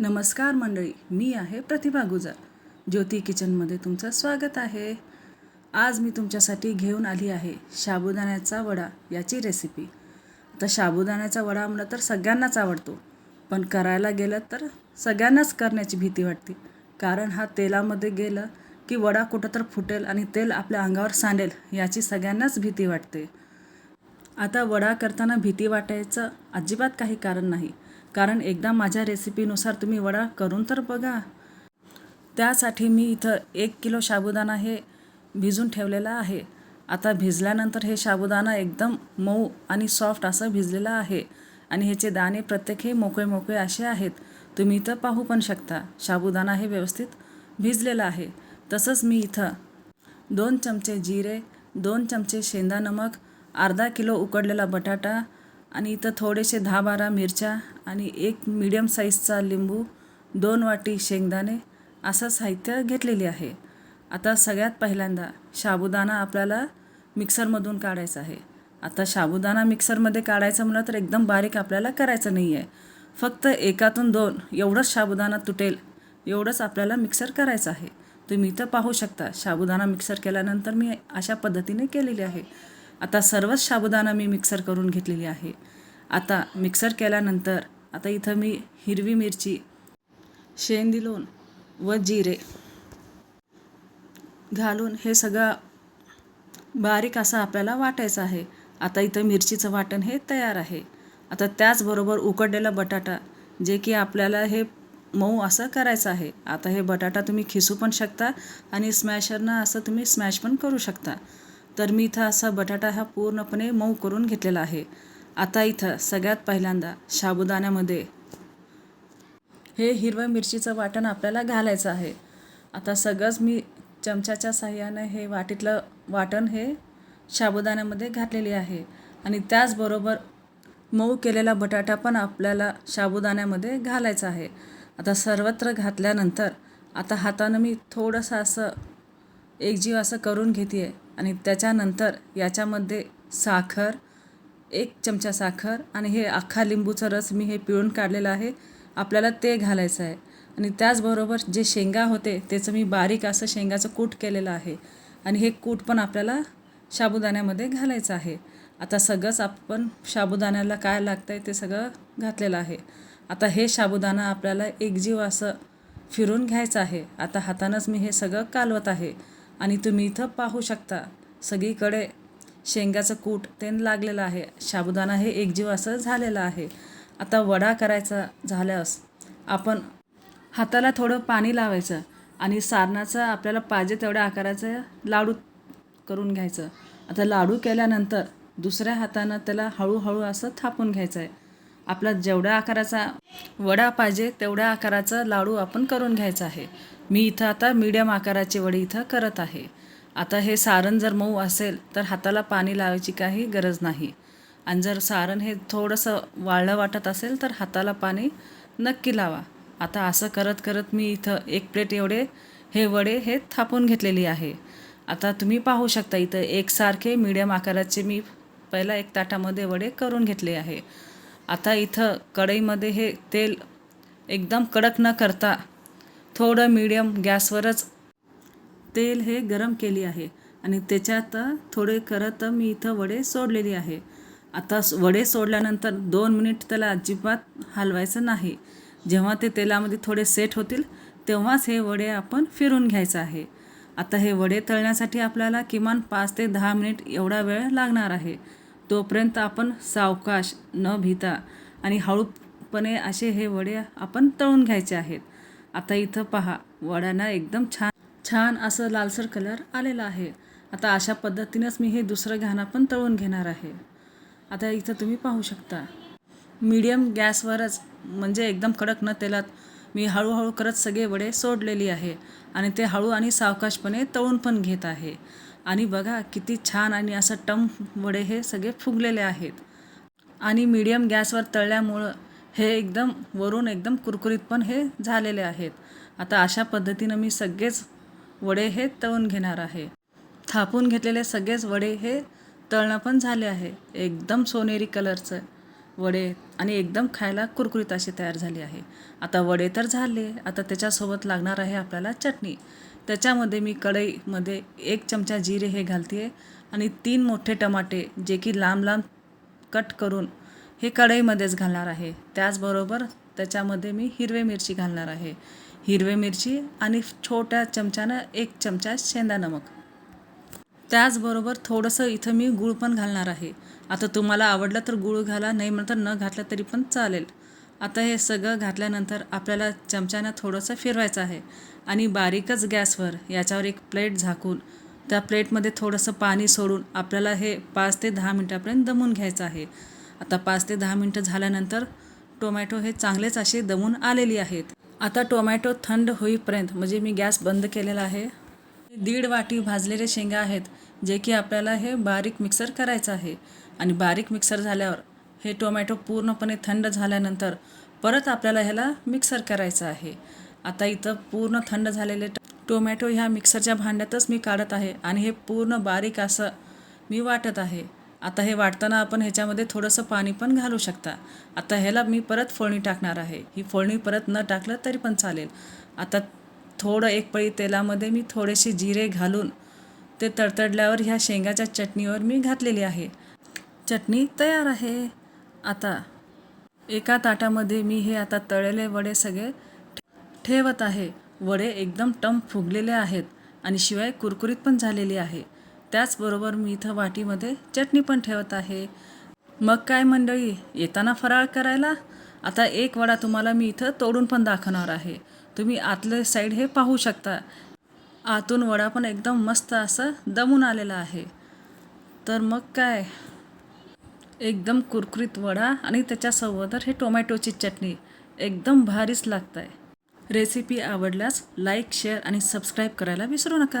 नमस्कार मंडळी मी आहे प्रतिभा गुजर. ज्योती किचनमध्ये तुमचं स्वागत आहे. आज मी तुमच्यासाठी घेऊन आली आहे साबुदाण्याचा वडा याची रेसिपी आता साबुदाण्याचा वडा म्हणलं तर सगळ्यांनाच आवडतो. पण करायला गेलं तर सगळ्यांनाच करण्याची भीती वाटते. कारण हा तेलामध्ये गेलं की वडा कुठं तर फुटेल आणि तेल आपल्या अंगावर सांडेल याची सगळ्यांनाच भीती वाटते. आता वडा करताना भीती वाटायचं अजिबात काही कारण नाही. कारण एकदा माझ्या रेसिपीनुसार तुम्ही वडा करून तर बघा. त्यासाठी मी इथं एक किलो साबुदाणा हे भिजून ठेवलेला आहे. आता भिजल्यानंतर हे साबुदाणा एकदम मऊ आणि सॉफ्ट असं भिजलेलं आहे. आणि ह्याचे दाणे प्रत्येक हे मोकळे मोकळे असे आहेत. तुम्ही इथं पाहू पण शकता. साबुदाणा हे व्यवस्थित भिजलेलं आहे. तसंच मी इथं दोन चमचे जिरे दोन चमचे शेंदा नमक अर्धा किलो उकडलेला बटाटा आणि इथं थोडेसे दहा बारा मिरच्या आणि एक मीडियम साईजचा लिंबू दोन वाटी शेंगदाणे असं साहित्य घेतलेले आहे. आता सगळ्यात पहिल्यांदा साबुदाणा आपल्याला मिक्सरमधून काढायचा आहे. आता साबुदाणा मिक्सरमध्ये काढायचं म्हणलं तर एकदम बारीक आपल्याला करायचं नाही आहे फक्त एकातून दोन एवढंच साबुदाणा तुटेल एवढंच आपल्याला मिक्सर करायचं आहे. तुम्ही इथं पाहू शकता साबुदाणा मिक्सर केल्यानंतर मी अशा पद्धतीने केलेली आहे. आता सर्वच साबुदाणा मी मिक्सर करून घेतलेली आहे. आता मिक्सर केल्यानंतर आता इथं मी हिरवी मिरची शेंदिलोण व जिरे घालून हे सगळं बारीक असं आपल्याला वाटायचं आहे. आता इथं मिरचीचं वाटण हे तयार आहे. आता त्याचबरोबर उकडलेला बटाटा जे की आपल्याला हे मऊ असं करायचं आहे. आता हे बटाटा तुम्ही खिसू पण शकता आणि स्मॅशरनं असं तुम्ही स्मॅश पण करू शकता. तर मी इथं असा बटाटा हा पूर्णपणे मऊ करून घेतलेला आहे. आता इथं सगळ्यात पहिल्यांदा साबुदाण्यामध्ये हे हिरव्या मिरचीचं वाटण आपल्याला घालायचं आहे. आता सगळंच मी चमच्याच्या साह्याने हे वाटीतलं वाटण हे साबुदाण्यामध्ये घातलेले आहे. आणि त्याचबरोबर मऊ केलेला बटाटा पण आपल्याला साबुदाण्यामध्ये घालायचा आहे. आता सर्वत्र घातल्यानंतर आता हातानं मी थोडंसं असं एकजीव असं करून घेते आहे आणि त्याच्यानंतर याच्यामध्ये साखर एक चमचा साखर आणि हे अख्खा लिंबूचं रस मी हे पिळून काढलेलं आहे. आपल्याला ते घालायचं आहे. आणि त्याचबरोबर जे शेंगा होते त्याचं मी बारीक असं शेंगाचं कूट केलेलं आहे. आणि हे कूट पण आपल्याला साबुदाण्यामध्ये घालायचं आहे. आता सगळंच आपण साबुदाण्याला काय लागतं आहे ते सगळं घातलेलं आहे. आता हे साबुदाणा आपल्याला एकजीव असं फिरून घ्यायचं आहे. आता हातानंच मी हे सगळं कालवत आहे. आणि तुम्ही इथं पाहू शकता. सगळीकडे शेंगाचं कूट तेन लागलेलं आहे. साबुदाणा हे एकजीव असं झालेलं आहे. आता वडा करायचा झाल्यास आपण हाताला थोडं पाणी लावायचं आणि सारणाचं आपल्याला पाहिजे तेवढ्या आकाराचं लाडू करून घ्यायचं. आता लाडू केल्यानंतर दुसऱ्या हातानं त्याला हळूहळू असं थापून घ्यायचं आहे आपला जेवढ्या आकाराचा वडा पाहिजे तेवढ्या आकाराचा लाडू आपण करून घ्यायचा आहे. मी इथं आता मीडियम आकाराचे वडे इथं करत आहे. आता हे सारण जर मऊ असेल तर हाताला पाणी लावायची काही गरज नाही. आणि जर सारण हे थोडंसं वाळलं वाटत असेल तर हाताला पाणी नक्की लावा. आता असं करत करत मी इथं एक प्लेट एवढे हे वडे हे थापून घेतलेली आहे. आता तुम्ही पाहू शकता इथं एकसारखे मीडियम आकाराचे मी पहिला एक ताटामध्ये वडे करून घेतले आहे. आता इथं कढईमध्ये हे तेल एकदम कडक न करता थोडं मीडियम गॅसवरच तेल हे गरम केली आहे. आणि त्याच्यात थोडे करत मी इथं वडे सोडलेली आहे. आता वडे सोडल्यानंतर दोन मिनिट त्याला अजिबात हलवायचं नाही. जेव्हा ते तेलामध्ये थोडे सेट होतील तेव्हाच हे वडे आपण फिरून घ्यायचं आहे. आता हे वडे तळण्यासाठी आपल्याला किमान पाच ते दहा मिनिट एवढा वेळ लागणार आहे. तोपर्यंत आपण सावकाश न भिता आणि हळूपणे असे हे वडे आपण तळून घ्यायचे आहेत. आता इथं पहा वड्यांना एकदम छान छान असं लालसर कलर आलेला आहे. आता अशा पद्धतीनंच मी हे दुसरं घाणं पण तळून घेणार आहे. आता इथं तुम्ही पाहू शकता. मीडियम गॅसवरच म्हणजे एकदम कडक न तेलात मी हळूहळू करत सगळे वडे सोडलेली आहे. आणि ते हळू आणि सावकाशपणे तळून पण घेत आहे. आणि बघा किती छान आणि असं टम वडे हे सगळे फुगलेले आहेत. आणि मीडियम गॅसवर तळल्यामुळं हे एकदम वरून एकदम कुरकुरीत पण हे झालेले आहेत. आता अशा पद्धतीनं मी सगळेच वडे हे तळून घेणार आहे. थापून घेतलेले सगळेच वडे हे तळणं पण झाले आहे. एकदम सोनेरी कलरचं वडे आणि एकदम खायला कुरकुरीत अशी तयार झाली आहे. आता वडे तर झाले आता त्याच्यासोबत लागणार आहे आपल्याला चटणी. त्याच्यामध्ये मी कढईमध्ये एक चमचा जिरे हे घालते आणि तीन मोठे टमाटे जे की लांब लांब कट करून हे कढईमध्येच घालणार आहे. त्याचबरोबर त्याच्यामध्ये मी हिरवे मिरची घालणार आहे. हिरवे मिरची आणि छोट्या चमच्यानं एक चमचा शेंदा नमक. त्याचबरोबर थोडंसं इथं मी गूळ पण घालणार आहे. आता तुम्हाला आवडलं तर गूळ घाला नाही म्हणतर न घातलं तरी पण चालेल. आता हे सगळं घातल्यानंतर आपल्याला चमच्यानं थोडंसं फिरवायचं आहे. आणि बारीकच गॅसवर याच्यावर एक प्लेट झाकून त्या प्लेटमध्ये थोडंसं पाणी सोडून आपल्याला हे पाच ते दहा मिनटापर्यंत दमून घ्यायचं आहे. आता पाच ते दहा मिनटं झाल्यानंतर टोमॅटो हे चांगलेच असे दमून आलेली आहेत. आता टोमॅटो थंड होईपर्यंत म्हणजे मी गॅस बंद केलेला आहे दीड वाटी भाजलेले शेंगा आहेत जे की आपल्याला हे बारीक मिक्सर करायचं आहे. आणि बारीक मिक्सर झाल्यावर हे टोमॅटो पूर्णपणे थंड झाल्यानंतर परत आपल्याला ह्याला मिक्सर करायचं आहे. आता इथं पूर्ण थंड झालेले टोमॅटो ह्या मिक्सरच्या भांड्यातच मी काढत आहे आणि हे पूर्ण बारीक असं मी वाटत आहे. आता हे वाटताना आपण ह्याच्यामध्ये थोडंसं पाणी पण घालू शकता. आता ह्याला मी परत फोडणी टाकणार आहे. ही फोडणी परत न टाकलं तरी पण चालेल. आता थोडं एक पळी तेलामध्ये मी थोडेसे जिरे घालून ते तडतडल्यावर ह्या शेंगाच्या चटणीवर मी घातलेली आहे. चटणी तयार आहे. आता एका ताटामध्ये मी हे आता तळलेले वडे सगळे ठेवत आहे. वडे एकदम टम फुगलेले आहेत आणि शिवाय कुरकुरीत पण झालेली आहे. त्याचबरोबर मी इथं वाटीमध्ये चटणी पण ठेवत आहे. मग काय मंडळी येताना फराळ करायला? आता एक वडा तुम्हाला मी इथं तोडून पण दाखवणार आहे. तुम्ही आतले साईड हे पाहू शकता. आतून वडा पण एकदम मस्त असं दमून आलेला आहे. तर मग काय? एकदम कुरकुरीत वडा आणि त्याच्यासोबत हे टोमॅटोची चटणी. एकदम भारीच लागत आहे रेसिपी आवडल्यास लाईक शेअर आणि सबस्क्राईब करायला विसरू नका.